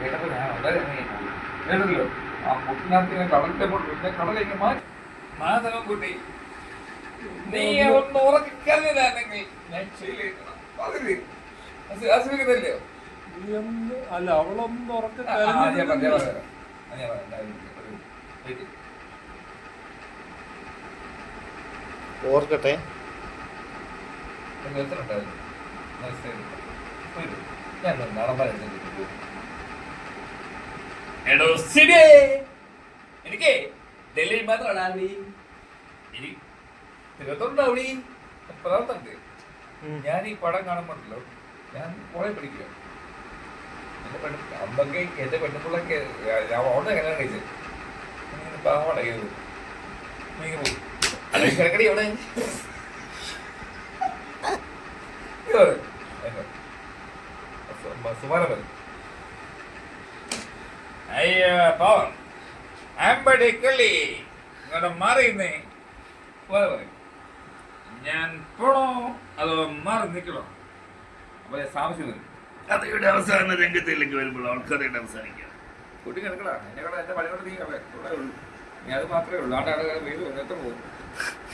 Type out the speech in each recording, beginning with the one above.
കേട്ടല്ലോ ആ കുട്ടിനകത്ത് ഇങ്ങനെ കടലിന്റെ മുകളിൽ പിന്നെ കടലിങ്ങനെ മാറ്റി മാധവൻ കുട്ടി നീ ഒന്ന് ഉറക്കിക്കറിഞ്ഞില്ലായിരുന്നെങ്കിൽ ഞാൻ അല്ല അവളൊന്ന് ഓർക്കട്ടെ. എത്ര ഉണ്ടായിരുന്നു? മനസ്സിലായി വരൂ. ഞാൻ എടോ എനിക്ക് ഡൽഹിയിൽ മാത്രമാണ് ആവി ഇനി തിരുവനന്തപുരത്താവണി പ്രാർത്ഥനക്ക് ഞാൻ ഈ പടം കാണുമ്പോണ്ടല്ലോ ഞാൻ കുറെ പഠിക്കുക എന്റെ പെണ്ണ് അന്നൊക്കെ എന്റെ പെണ്ണുപിള്ളൊക്കെ ഞാൻ അവിടെ കല്യാണം കഴിച്ചത് പാവാട കിടക്കടി അവിടെ സുമാരമൻ അയ്യോ പാവം ആമ്പടി കിളി ഇങ്ങോട്ട് മാറിയുന്നേ പോലെ പറയും ഞാൻ പോണോ അതോ മാറി നിൽക്കണോ? അപ്പോൾ സാമസ്യം വരും കഥയുടെ അവസാന രംഗത്തിലേക്ക് വരുമ്പോൾ അവൾ കഥയുടെ അവസാനിക്കുക കുട്ടി കിടക്കടാ. എന്നെ കൂടെ എന്റെ പണിയോട് നീ അവിടെ ഇവിടെ ഉള്ളൂ. നീ അത് മാത്രമേ ഉള്ളൂ. ആണ്ടാട് വീട് എത്ര പോകും?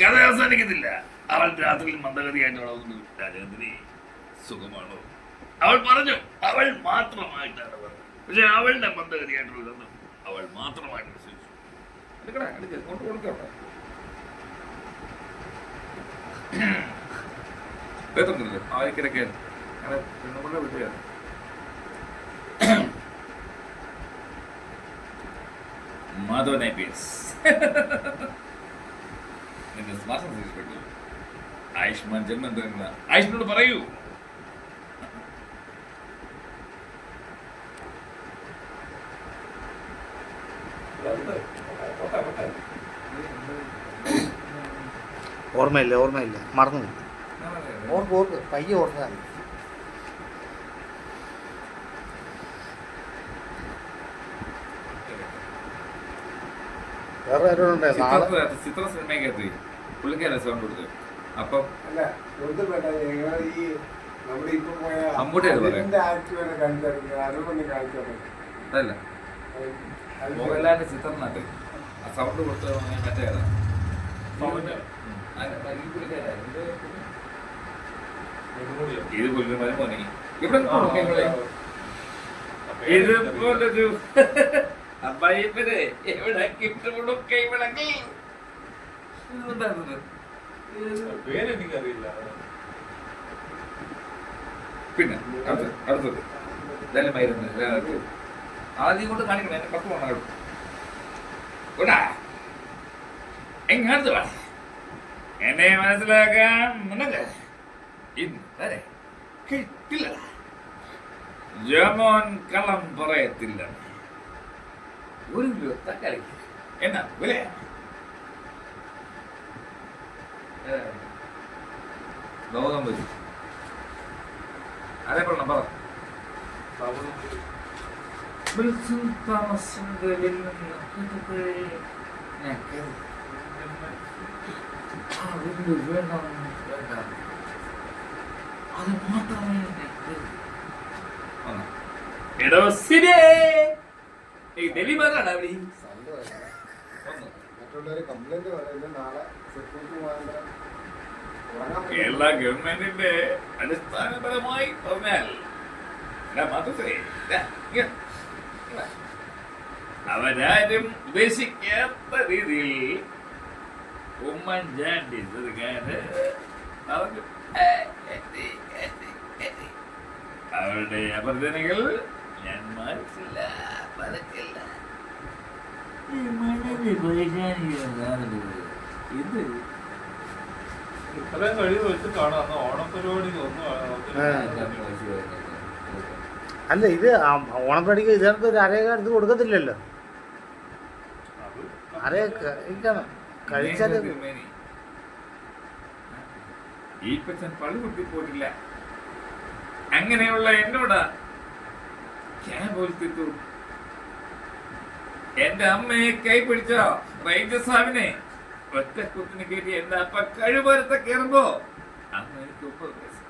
കഥ അവസാനിക്കുന്നില്ല. അവൾ രാത്രിയിൽ മന്ദഗതിയായിട്ട് വളർന്നു. രാജേന്ദ്രി സുഖമാണോ? അവൾ പറഞ്ഞു അവൾ മാത്രമായിട്ടാണ് പറഞ്ഞത് പക്ഷെ അവളുടെ മന്ദഗതിയായിട്ടുള്ളതെന്നും അവൾ മാത്രമായിട്ട് വിശ്വസിച്ചു എടുക്കടാ എടുക്ക കൊണ്ട് കൊടുക്കവിടെ കേൾക്കുന്നില്ലേ ആയിരിക്കിടക്കെ അങ്ങനെ പെണ്ണുമ്പിള്ള വിട്ടുകയാണ് മാധവൻ ഐ പി എസ്. നിന്റെ സ്മാർട്ട് ശ്രദ്ധിച്ചപ്പെട്ടു ആയുഷ്മാൻ ജന്മം തരുന്ന ആയുഷ്മാനോട് പറയൂ. ഓർമ്മയില്ല ഓർമ്മയില്ല. മറന്നു. ഓർക്ക് ഓർക്ക് പയ്യെ. വേറെ ചിത്ര സിനിമയ്ക്കകത്ത് പുള്ളിക്കാരെ സൗണ്ട് കൊടുത്തത് അപ്പം അല്ല ഈ നമ്മുടെ ഇപ്പൊ പോയ അതല്ല. മോഹൻലാലിന്റെ ചിത്രത്തിനകത്ത് സൗണ്ട് കൊടുത്തത് ഏതാ? പുള്ളിയുടെ മരുമോനെ. ഇവിടെ കൊടുക്കാം ഇവിടെ. അപ്പൊ ഇത് ഏതാ പോലൊരു എവിടെ കിട്ടുമ്പോഴൊക്കെ ഇവിടെ പിന്നെ അടുത്തത് അടുത്തത് മരുന്ന് ആദ്യം കൊണ്ട് കാണിക്കണം എന്നെ പത്ത് പോകണം കേട്ടോ കൂടാ എങ്ങാടുത്ത് വാ എന്നെ മനസ്സിലാക്കാൻ നിനക്ക് ഇന്ന് വരെ കിട്ടില്ല. ജമോൻ കളം പറയത്തില്ല. ഒരു തക്കാളി എന്നാ വില ഗൗതം വെച്ചു അതേപോലെ പറ. ബിൽസുൽ താമസിന്റെ നിന്ന് ഇതുവരെ ഞാൻ കേറി. ആ വീട് വേണം വേണ്ട അത് മാത്രമേ എടോ സിരേ ഡെലിവറാണ് അവിടെ വേണ്ട. കേരള ഗവൺമെന്റിന്റെ അടിസ്ഥാനപരമായി പറഞ്ഞാൽ. അവരാരും ഉദ്ദേശിക്കാത്ത രീതിയിൽ ഉമ്മൻചാണ്ടി സർക്കാര് പറഞ്ഞു "ഏ, എത്തി, എത്തി, എത്തി." അവരുടെ അഭ്യർത്ഥനകൾ ഞാൻ ഇത് ഇത്രയും കഴിവ് വെച്ച് കാണാം. അന്ന് ഒന്നും. അല്ല ഇത് ഓണപ്പടിക്ക് ഇതിനകത്ത് ഒരു അരയൊക്കെ എടുത്ത് കൊടുക്കത്തില്ലല്ലോ? അരയൊക്കെ കഴിച്ചത് ഈപ്പച്ചൻ പള്ളി കുത്തി പോയിട്ടില്ല. അങ്ങനെയുള്ള എന്നോടാ ഞാൻ എന്റെ അമ്മയെ കൈ പിടിച്ചോ റേഞ്ചർ സാബിനെ ഒറ്റ കുത്തിന് കയറ്റി എന്റെ അപ്പ കഴിവരത്തെ കയറുമ്പോ അമ്മ എനിക്ക് മുപ്പത് വയസ്സ്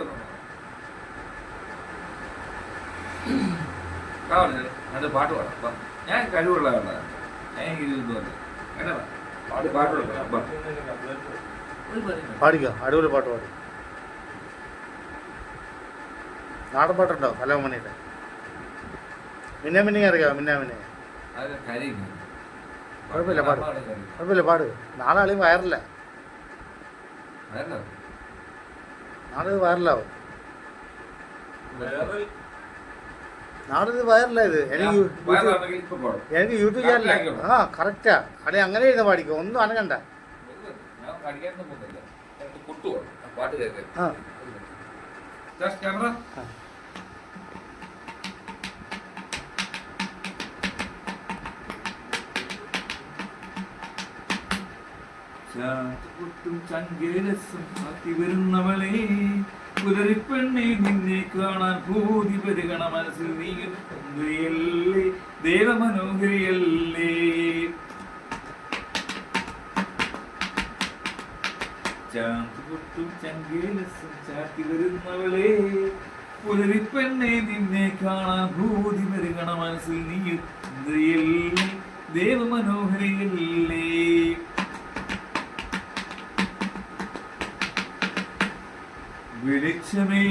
വന്നോ അത് പാട്ട് പാടാം. ഞാൻ കഴിവുള്ളതാണ് പാടിക്കോ? അടിപൊളി പാട്ട് പാടി. നാടൻ പാട്ടുണ്ടോ? കലാമണിയുടെ. മിന്നെ മിന്നെ അറിയാമോ മിന്നെ മിന്നെ. കുഴപ്പമില്ല, പാട്. കുഴപ്പമില്ല പാട്. നാളെ ആളെയും വയറില്ല. നാളെ വയറിലാവും. വേറെ വയറല്ല ഇത്. എനിക്ക് യൂട്യൂബ് എനിക്ക് ചാനൽ ആ കറക്റ്റാ അല്ലെ അങ്ങനെ ഇരുന്ന് പാടിക്കോ. ഒന്നും അനങ്ങണ്ട. ആ. ചാട്ടുപൊട്ടും ചങ്കേരസം കാത്തി വരുന്നവളെ. പുലരിപ്പെണ്ണെ നിന്നെ കാണാൻ ഭൂതി പെരുകണ മനസ്സിൽ നീ സുന്ദരിയല്ലേ ദേവമനോഹരിയല്ലേ? ചാട്ടുപൊട്ടും ചങ്കേരസം ചാത്തി വരുന്നവളെ. പുലരിപ്പെണ്ണെ നിന്നെ കാണാൻ ഭൂതി പെരുകണ മനസ്സിൽ നീ സുന്ദരിയല്ലേ ദേവമനോഹരിയല്ലേ? വെളിച്ചമേ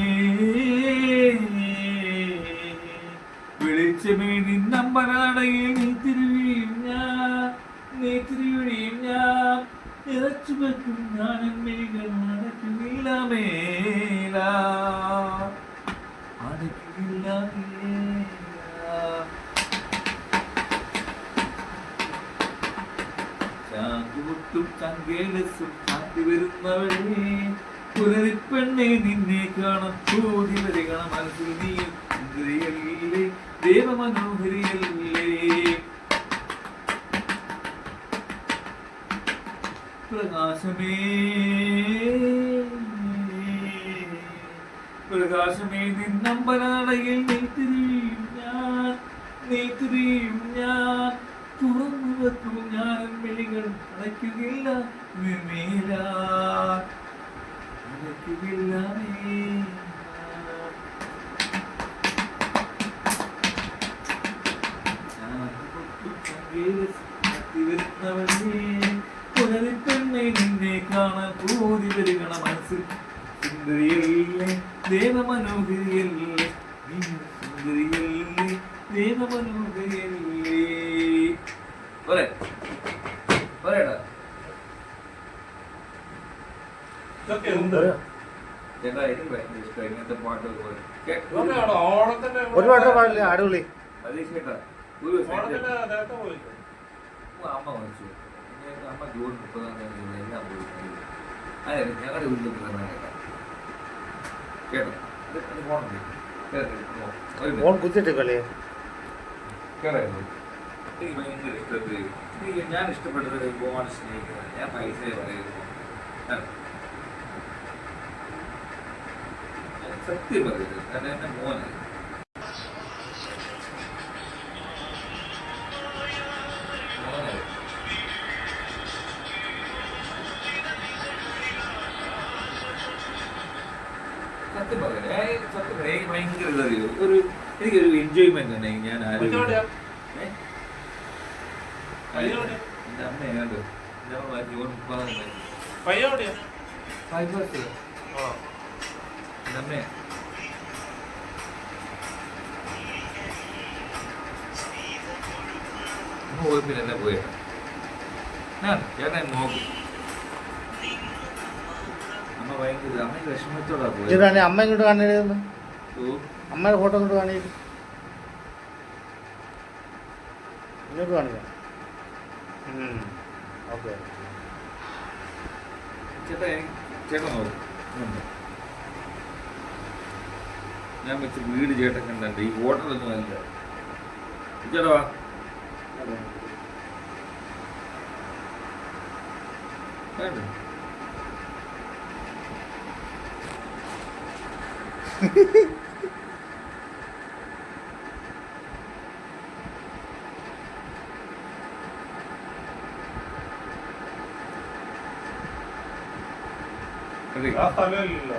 വെളിച്ചമേ നിന്നമ്പനാടയിൽ നീ തിരുവിയും ഞാൻ നീ തിരുവിയും ഞാൻ നിറച്ചു വെക്കും മേല അടയ്ക്കുന്നില്ല മേല ചാന്തുമുട്ടും ചങ്കേലസും ചാന്തി പുലരിപ്പെണ്ണെ നിന്നെ കാണാൻ ചോതി വരികണ മനസ്സിൽ നീ സുന്ദരിയല്ലേ ദേവമനോഹരിയല്ലേ? പ്രകാശമേ. പ്രകാശമേ നിന്നമ്പനാടയിൽ നീ ഞാൻ. നീ ഞാൻ. തുറന്നു വെക്കും ഞാൻ മിഴികൾ അടയ്ക്കുകയില്ല വിമേല അടയ്ക്കുകയില്ല മേല. പുനരിപ്പെണ്ണെ നിന്നെ കാണാൻ പൂതി വരികണ മനസ്സിൽ സുന്ദരിയല്ലേ ദേവമനോഹരിയല്ലേ സുന്ദരിയല്ലേ ദേവമനോഹരിയല്ലേ പോരെ പോരേടാ ഇതൊക്കെ എന്ത് ചേട്ടാ എനിക്ക് ഭയങ്കര ഇഷ്ടം ഇങ്ങനത്തെ പാട്ടൊക്കെ ഒരു പാട്ട് പാടില്ല അടിപൊളി. അതീഷ് ചേട്ടാ ഒരു നേരത്തെ പോയില്ലേ അമ്മ മരിച്ചു. ഇനി അമ്മ ജൂൺ മുപ്പതാം തീയതി എല്ലാം പോയി. അതെ ഞങ്ങളുടെ വീട്ടിൽ തന്നെ കേട്ടോ. കേട്ടോ? ഇത് ഇത് പോകണം കേട്ടോ ഫോൺ. കുത്തിട്ട് കളി. കേറായിരുന്നു എനിക്ക് ഭയങ്കര ഇഷ്ടത്തിൽ ഞാൻ ഇഷ്ടപ്പെട്ടത് ഒരുപാട് സ്നേഹിക്കുന്നത് ഞാൻ പൈസ പറയുന്നു ഞാൻ സത്യം പറയുന്നത്. കാരണം എന്റെ മോനെ. മോനെ. സത്യം ഞാൻ സത്യം പറയാം എനിക്ക് ഭയങ്കര ഇതറിയോ ഒരു എനിക്കൊരു എൻജോയ്മെന്റ് ഉണ്ടെങ്കിൽ ഞാൻ ആരും കുഞ്ഞോടെയാ? ഏ? പയ്യനോടെയാ? എന്റെ അമ്മയാണ്. എന്റെ അമ്മ ജൂൺ മുപ്പതാം തീയതി പയ്യോടെയാ ഫൈവ് ആ. അമ്മ അമ്മ പോയി പിന്നെ എന്നെ ഞാൻ ചേട്ടൻ നോക്കും അമ്മ ഭയങ്കര അമ്മ വിഷമത്തോടാ പോയത് അമ്മ ഇങ്ങോട്ട് കാണിയിരുന്നു അമ്മയുടെ ഫോട്ടോ ഇങ്ങോട്ട് കാണിയിട്ട് ഇങ്ങോട്ട് കാണിക്കാം. ഓക്കെ. ചേട്ടാ ചേട്ടൻ നോക്കും. ഞാൻ വെച്ച് വീട് ചേട്ടൻ ഈ ഹോട്ടലൊന്നും അല്ല ചേട്ടാ വേണ്ട ആ സ്ഥലമില്ലല്ലോ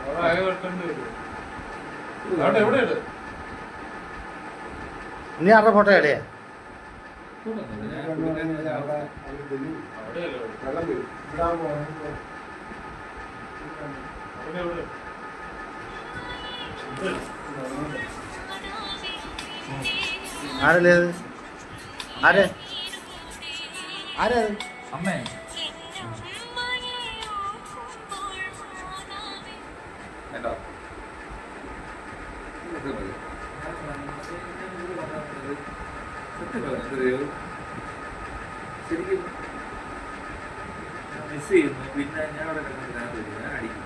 അവിടെ അയ വെട്ടേണ്ടി വരും അവിടെ എവിടെയാണ് ഇനി ആരുടെ ഫോട്ടോ എവിടെയാ വെള്ളം വരും. ഇവിടെ ആകുമ്പോൾ അവിടെ എവിടെ? ഇത് ആരല്ലേ അത്? ആരെ? ആരാ അത്? അമ്മേ. കേട്ടോ ഇത് മതി. സത്യം പറഞ്ഞാ എന്തറിയോ? ശരിക്കും മിസ് ചെയ്യുന്നു പിന്നെ ഞാൻ അവിടെ കിടന്ന് ഞാൻ തരും ഞാൻ അടിക്കും?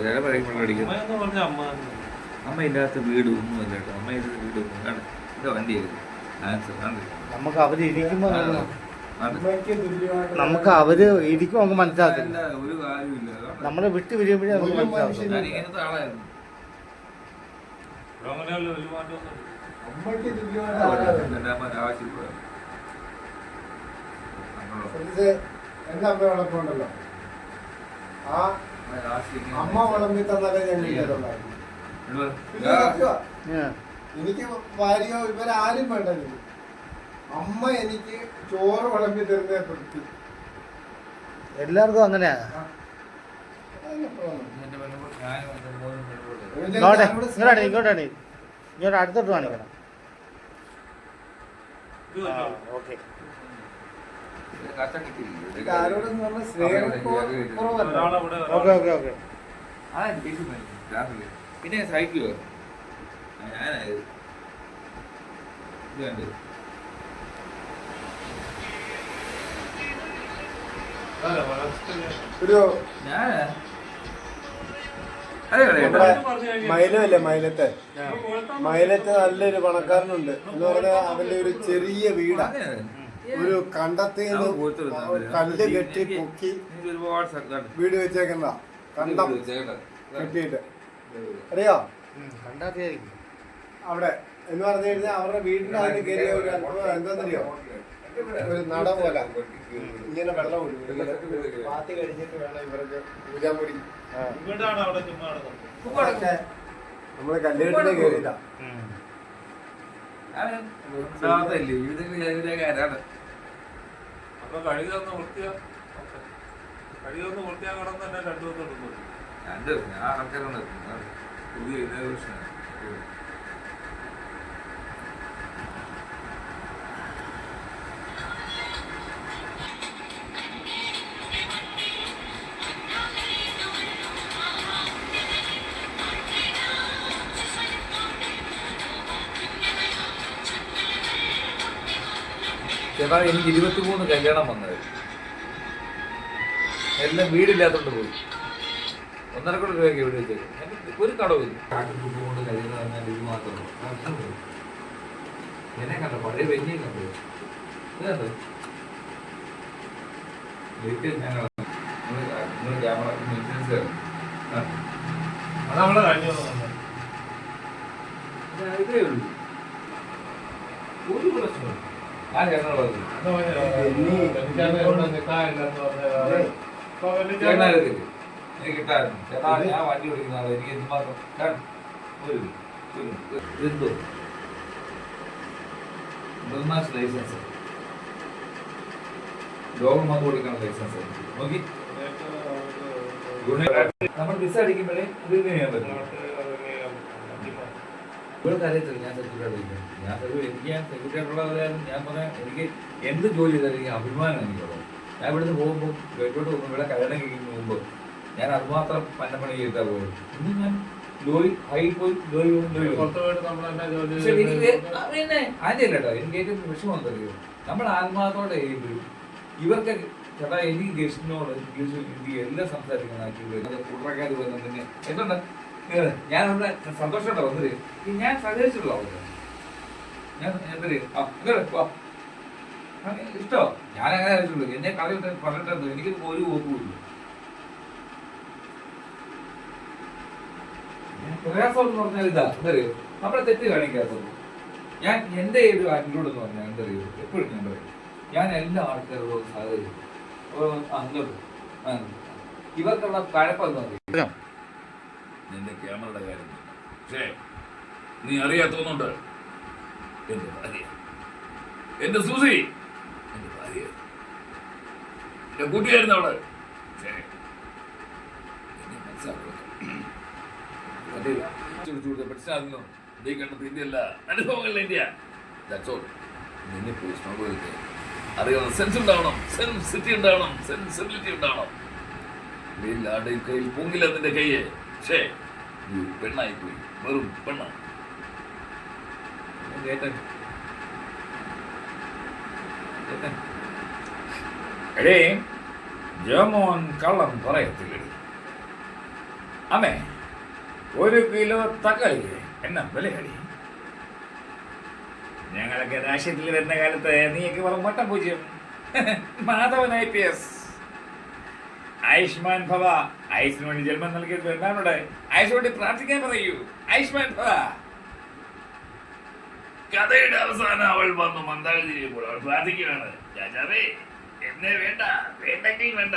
പിന്നെ അമ്മേ ഇല്ലാത്ത വീട് ഒന്നും കേട്ടോ. അമ്മ ഇല്ലാത്ത വീട് ഒന്നും വണ്ടി ആയിരുന്നു വണ്ടിയായിരുന്നു. ആൻസർ നമുക്ക് അവർ നമുക്ക് അവർ ഇരിക്കും നമുക്ക് മനസ്സിലാക്കില്ല നമ്മളെ വിട്ട് പിരിയുമ്പോഴേ നമുക്ക് മനസ്സിലാക്കും അമ്മ ഉണ്ടല്ലോ ആ അമ്മ വളമ്പി തന്നാലേ. ആ. എനിക്ക് ഭാര്യയോ ഇവരാരും വേണ്ട എനിക്ക് അമ്മ എനിക്ക് ചോറ് വിളമ്പി തരുന്ന തൃപ്തി. എല്ലാവർക്കും അങ്ങനെയാ? ഇങ്ങോട്ടെ ഞാനിവിടെ ഇങ്ങോട്ടാണ് ഇങ്ങോട്ടാണ് ഇങ്ങോട്ട് അടുത്തോട്ട് കാണിക്കണം. ഓക്കെ. Okay okay okay. പിന്നെ സഹിക്കുവോ? ഞാനായത് ഇത് അല്ല, വളർച്ചയില്ല. ഒരു മൈലല്ലേ മൈലത്തെ? മൈലത്തെ നല്ലൊരു പണക്കാരനുണ്ട്. എന്ന് പറഞ്ഞാൽ അവന്റെ ഒരു ചെറിയ വീടാ. ഒരു കണ്ടത്തിൽ. കല്ല് കെട്ടി പൊക്കി വീട് വെച്ചേക്കുന്ന കണ്ടം കെട്ടിട്ട് കെട്ടിയിട്ട്. അറിയോ? അവിടെ. എന്ന് പറഞ്ഞു കഴിഞ്ഞാൽ അവരുടെ വീടിന്റെ അതിന് കയറിയ ഒരു അനുഭവം എന്താണെന്നറിയോ? ഒരു നട പോലെ. ഇങ്ങനെ വെള്ളം പാത്തി കഴിഞ്ഞിട്ട് വേണം ഇവർക്ക് പൂജാമുടി. നടന്നത് നമ്മൾ വൃത്തിയാക്കണം തന്നെ രണ്ടു ദിവസം എടുക്കും. രണ്ട് ഞാൻ ആൾക്കാരാണ് പുതിയ ഇന്നോവേഷൻ ചേട്ടാ എനിക്ക് ഇരുപത്തി മൂന്ന് കല്യാണം വന്നത്. എല്ലാം വീടില്ലാത്തോണ്ട് പോയി. ഒന്നര കോടി രൂപയ്ക്ക് എവിടെ വെച്ചേക്കും. എനിക്ക് ഒരു കടവില്ല കാട്ടിക്കൂട്ട് കൊണ്ട് കഴിയുന്ന പറഞ്ഞാൽ ഇത് മാത്രമേ ഉള്ളൂ. എന്നെ കണ്ടോ? പഴയ വെഞ്ഞേ കണ്ടു? ഇത് കണ്ടോ വീട്ടിൽ ഞങ്ങൾ നിങ്ങൾ ക്യാമറ ഇൻഷുറൻസ് അതവിടെ കഴിഞ്ഞു വന്നു ഇതേ ഉള്ളൂ ഒരു പ്രശ്നമില്ല ആ ചേട്ടനുള്ളത് ചേട്ടനായിരുന്നു എനിക്ക് കിട്ടായിരുന്നു ചേട്ടാ ഞാൻ വണ്ടി ഓടിക്കുന്ന ആളെ. എനിക്ക് എന്തുമാത്രം ചേട്ടൻ, ഒരു ഒരു എന്തോ? ബഹുമാസ് ലൈസൻസ്. ലോകം വന്ന് കൊടുക്കുന്ന ലൈസൻസ് നോക്കി. നമ്മൾ ബിസ് അടിക്കുമ്പോഴേ ഇത് ചെയ്യാൻ പറ്റും. ഇവിടെ കാര്യത്തില്ല ഞാൻ സെക്യൂരിറ്റി ഞാൻ ഒരു എനിക്ക് ഞാൻ സെക്യൂരിറ്റി ഞാൻ പറഞ്ഞാൽ എനിക്ക് എന്ത് ജോലി ചെയ്താലും എനിക്ക് അഭിമാനം എനിക്കുള്ളത്. ഞാൻ ഇവിടുന്ന് പോകുമ്പോൾ വീട്ടിലോട്ട് പോകുമ്പോൾ ഇവിടെ കല്യാണം കഴിക്കുന്ന മുമ്പ് ഞാൻ അതുമാത്രം പന്നപ്പണി ചെയ്താൽ പോകും ഇന്ന് ഞാൻ ജോലി ഹൈ പോയി ജോലി എനിക്ക് പിന്നെ അതിന്റെ കേട്ടോ. എനിക്ക് ഏറ്റവും വിഷമം എന്തറിയോ നമ്മൾ ആത്മാർത്ഥത്തോടെ ചെയ്യുമ്പോഴും ഇവർക്ക് ചേട്ടാ എനിക്ക് ഗസ്റ്റിനോട് ഗസ്റ്റ് ഹിന്ദി എല്ലാം സംസാരിക്കണം. കൂട്ടറക്കാർ വന്നു പിന്നെ എന്തുണ്ട്? ഞാൻ അവിടെ സന്തോഷമുണ്ടോ വന്നത്. ഞാൻ സഹകരിച്ചുള്ള ഞാൻ എന്തര് ആ ഇങ്ങോട്ട് വാ. ഇഷ്ടോ? ഞാൻ അങ്ങനെ അറിയിച്ചുള്ളൂ എന്നെ കളി പറഞ്ഞിട്ടുണ്ട് എനിക്ക് ഒരു ഓർമ്മയില്ല പ്രയാസം എന്ന് പറഞ്ഞാൽ ഇതാ എന്തറിയോ നമ്മളെ തെറ്റ് കാണിക്കാത്തത്. ഞാൻ എന്റെ ഒരു ആറ്റിറ്റ്യൂഡ് എന്ന് പറഞ്ഞാൽ എന്തറിയോ എപ്പോഴും ഞാൻ പറയും. ഞാൻ എല്ലാ ആൾക്കാരോടും സഹകരിക്കും. ഇവർക്കുള്ള കഴപ്പം പറഞ്ഞോ? നിന്റെ ക്യാമറയുടെ കാര്യം പക്ഷേ നീ അറിയാത്തോന്നുണ്ട് എന്റെ ഭാര്യ. എന്റെ സൂസി. എന്റെ ഭാര്യ. എന്റെ കൂട്ടിയായിരുന്നു അവൾ പക്ഷേ മനസ്സിലാക്കുക ഇന്ത്യ. നിന്നെ അറിയണം. സെൻസ് ഉണ്ടാവണം. ഉണ്ടാവണം. സെൻസിബിലിറ്റി ഉണ്ടാവണം. കയ്യെ. പക്ഷേ നീ ഒരു പെണ്ണായി പോയി വെറും പെണ്ണാണ് ചേട്ടൻ ചേട്ടൻ എടേ ജോമോൻ കള്ളം പറയത്തില്ലടി. അമ്മേ ഒരു കിലോ തക്കാളി എന്നാ വിലയടി? ഞങ്ങളൊക്കെ രാഷ്ട്രീയത്തിൽ വരുന്ന കാലത്ത് നീയൊക്കെ വെറും മട്ടം പൂജ്യം. Madhavan I P S. Ayushman Bhava. ആയുസിന് വേണ്ടി ജന്മം നൽകിയത് എന്നാണോടെ ആയുസ് വേണ്ടി പ്രാർത്ഥിക്കാൻ പറയൂ. ആയുഷ്മാൻ ഭവ. കഥയുടെ അവസാനം അവൾ വന്നു മന്ദാരം ചെയ്യുമ്പോൾ അവൾ പ്രാർത്ഥിക്കുകയാണ്. രാജാവേ എന്നെ വേണ്ട വേണ്ടെങ്കിൽ വേണ്ട.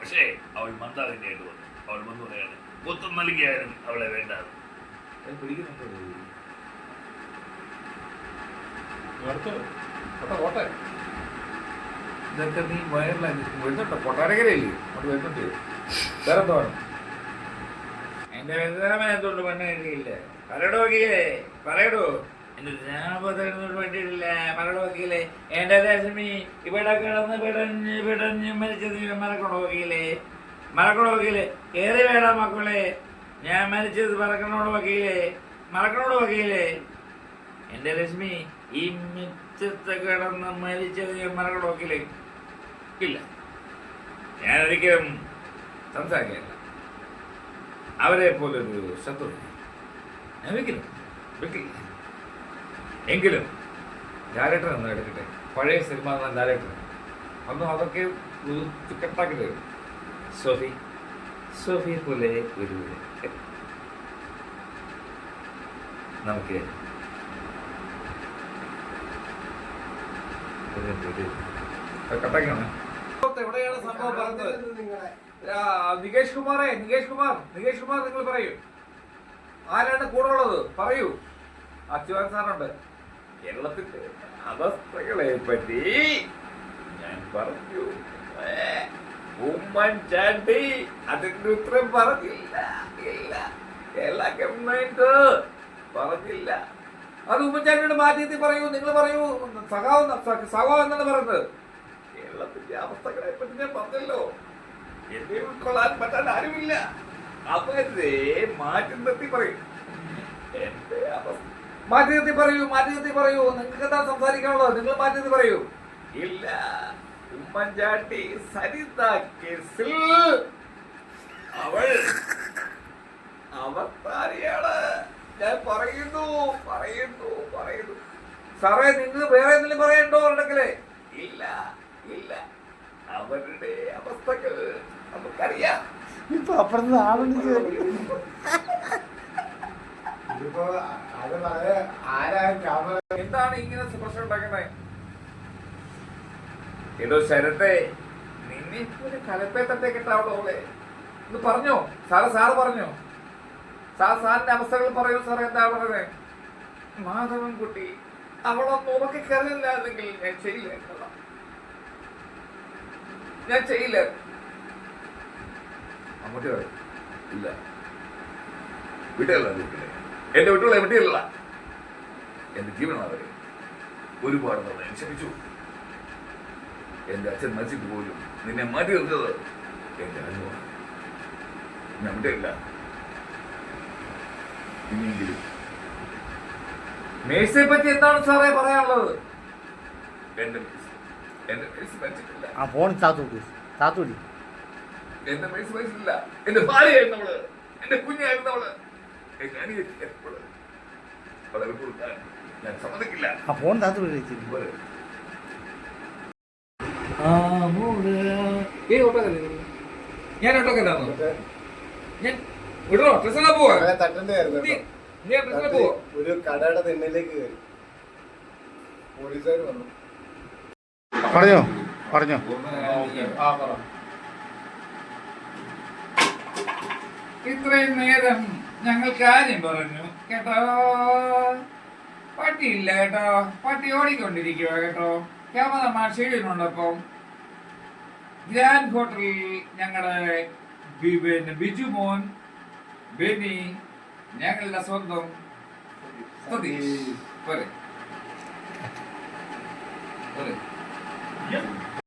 പക്ഷേ അവൾ മന്ദാരിനായിട്ട് വന്നു. അവൾ വന്നു പറയാണ് പുത്തം നൽകിയായിരുന്നു അവളെ വേണ്ട ഞാൻ പിടിക്കുന്നുണ്ടോ? ഇതൊക്കെ നീ വയറിലാക്കി വരുന്നുണ്ടോ കൊട്ടാരക്കരയില്ലേ? അവിടെ വരുന്നുണ്ട് വേറെ എന്താ എന്റെ എന്തുകൊണ്ട് പെണ്ണ് കിട്ടിയില്ല പറയടോ വക്കീലേ പറയടോ. എന്റെ പറയടോ ഏറെ മക്കളെ. ഞാൻ മരിച്ചത് മറക്കണോട് വക്കീലേ. മറക്കണോട് വക്കീലേ. എന്റെ ലക്ഷ്മി ഈ മിച്ചത്തെ കിടന്ന് മരിച്ചത് ഞാൻ മറക്കണോ വക്കീലേ. ഇല്ല. ഞാനൊരിക്കലും സംസാരിക്കില്ല അവരെ പോലൊരു ശത്രു. ഞാൻ വെക്കില്ല വെക്കില്ല എങ്കിലും ഡയറക്ടർ ഒന്ന് എടുക്കട്ടെ. പഴയ സിനിമ എന്ന ഡയറക്ടർ അന്ന് അതൊക്കെ കട്ടാക്കി തരും. സോഫി. സോഫിയെ പോലെ ഒരു നമുക്ക് കട്ടാക്കണം എവിടെയാണ് സംഭവം പറഞ്ഞത്? നികേഷ് കുമാറേ നികേഷ് കുമാർ നികേഷ് കുമാർ നിങ്ങൾ പറയൂ. ആരാണ് കൂടെ ഉള്ളത്? പറയൂ. അച്യുതൻ സാറുണ്ട്. കേരളത്തിന്റെ അവസ്ഥകളെ പറ്റി ഞാൻ പറഞ്ഞു. ഉമ്മൻ ഉമ്മൻചാണ്ടി അതിന്റെ ഉത്തരം പറഞ്ഞില്ല. ഇല്ല. കേരള ഗവൺമെന്റ് പറഞ്ഞില്ല. അത് ഉമ്മൻചാണ്ടിയുടെ മാധ്യത്തിൽ പറയൂ നിങ്ങൾ പറയൂ. സഖാവ് സഖാവ് എന്നാണ് പറയുന്നത്. കേരളത്തിന്റെ അവസ്ഥകളെ പറ്റി ഞാൻ പറഞ്ഞല്ലോ. എന്നെ ഉൾക്കൊള്ളാൻ പറ്റാൻ ആരുമില്ല. അവരെ മാറ്റി നിർത്തി പറയും. എന്റെ അവസ്ഥ. മാറ്റി നിർത്തി പറയൂ മാറ്റി നിർത്തി പറയൂ. നിങ്ങൾക്ക് എന്താ സംസാരിക്കാനുള്ളത്? നിങ്ങൾ മാറ്റി നിർത്തി പറയൂ. ഇല്ല. ഉമ്മൻചാണ്ടി സരിത കേസിൽ അവൾ അവതാരിയാണ് ഞാൻ പറയുന്നു പറയുന്നു പറയുന്നു. സാറേ നിങ്ങൾ വേറെ എന്തെങ്കിലും പറയണ്ടോ ഉണ്ടെങ്കിലേ ഇല്ല. ഇല്ല. അവരുടെ അവസ്ഥകൾ നമുക്കറിയാം. ഇപ്പൊ അപ്പുറത്ത് ആളുണ്ട് എന്താണ് ഇങ്ങനെ പ്രശ്നം ഉണ്ടാക്കുന്നത് ഏതോ ശരത്തെ നിന്നെ ഒരു കലപ്പേത്തത്തെ തട്ടേ കിട്ടാവുള്ളൂ ഇത് പറഞ്ഞോ? സാറ് സാറ് പറഞ്ഞോ? സാർ സാറിന്റെ അവസ്ഥകൾ പറയൂ സാർ എന്താ പറയുന്നത് മാധവൻ കുട്ടി അവളൊന്ന് ഉറക്കി കയറിയില്ലായിരുന്നെങ്കിൽ ഞാൻ ചെയ്യില്ല എന്നതാ. ഞാൻ ചെയ്യില്ല. അങ്ങോട്ട് ഇല്ല. വിട്ടുകള എന്റെ വിട്ടുള്ള വിട്ടുകള എന്റെ ജീവനാണ് അവർ. ഒരുപാട് തവണ ക്ഷമിച്ചു. എന്റെ അച്ഛൻ മരിച്ചിട്ട് പോലും നിന്നെ മാറ്റി നിർത്തത് എന്റെ അനുഭവം ഞാൻ വിട്ടില്ല ഇനിയെങ്കിലും മേഴ്സിയെ പറ്റി എന്താണ് സാറേ പറയാനുള്ളത്? എന്റെ എന്റെ മിസ് മരിച്ചിട്ടില്ല ആ ഫോൺ താത്തൂടി താത്തൂടി എന്റെ മിസ് മരിച്ചിട്ടില്ല എന്റെ ഭാര്യയായിരുന്നു അവൾ. എന്റെ കുഞ്ഞായിരുന്നു അവൾ. എന്റെ അനിയത്തിയായിരുന്നു അവളെ വിട്ടുകൊടുക്കാൻ ഞാൻ സമ്മതിക്കില്ല. ആ ഫോൺ താത്തൂടി ഏ ഒട്ടക്കല്ലേ ഞാൻ ഒട്ടക്കല്ലാന്നോ ഞാൻ വിടണോ ട്രസ്സിനാ പോവാ? അങ്ങനെ തട്ടണ്ടായിരുന്നു നീ നീ ട്രസ്സിനാ പോവോ? ഒരു കടയുടെ തെന്നിലേക്ക് കയറി. പോലീസുകാർ വന്നു. പറഞ്ഞോ പറഞ്ഞോ. ഇത്രയും നേരം ഞങ്ങൾ കാര്യം പറഞ്ഞു കേട്ടോ? പട്ടിയില്ല കേട്ടോ. പട്ടി ഓടിക്കൊണ്ടിരിക്കുക കേട്ടോ. ക്യാമറമാൻ ചെയ്യുന്നുണ്ടപ്പം ഗ്രാൻഡ് ഹോട്ടലിൽ ഞങ്ങളുടെ പിന്നെ ബിജു മോൻ ബെനി ഞങ്ങളുടെ സ്വന്തം സതീഷ്. പോരെ. പോരെ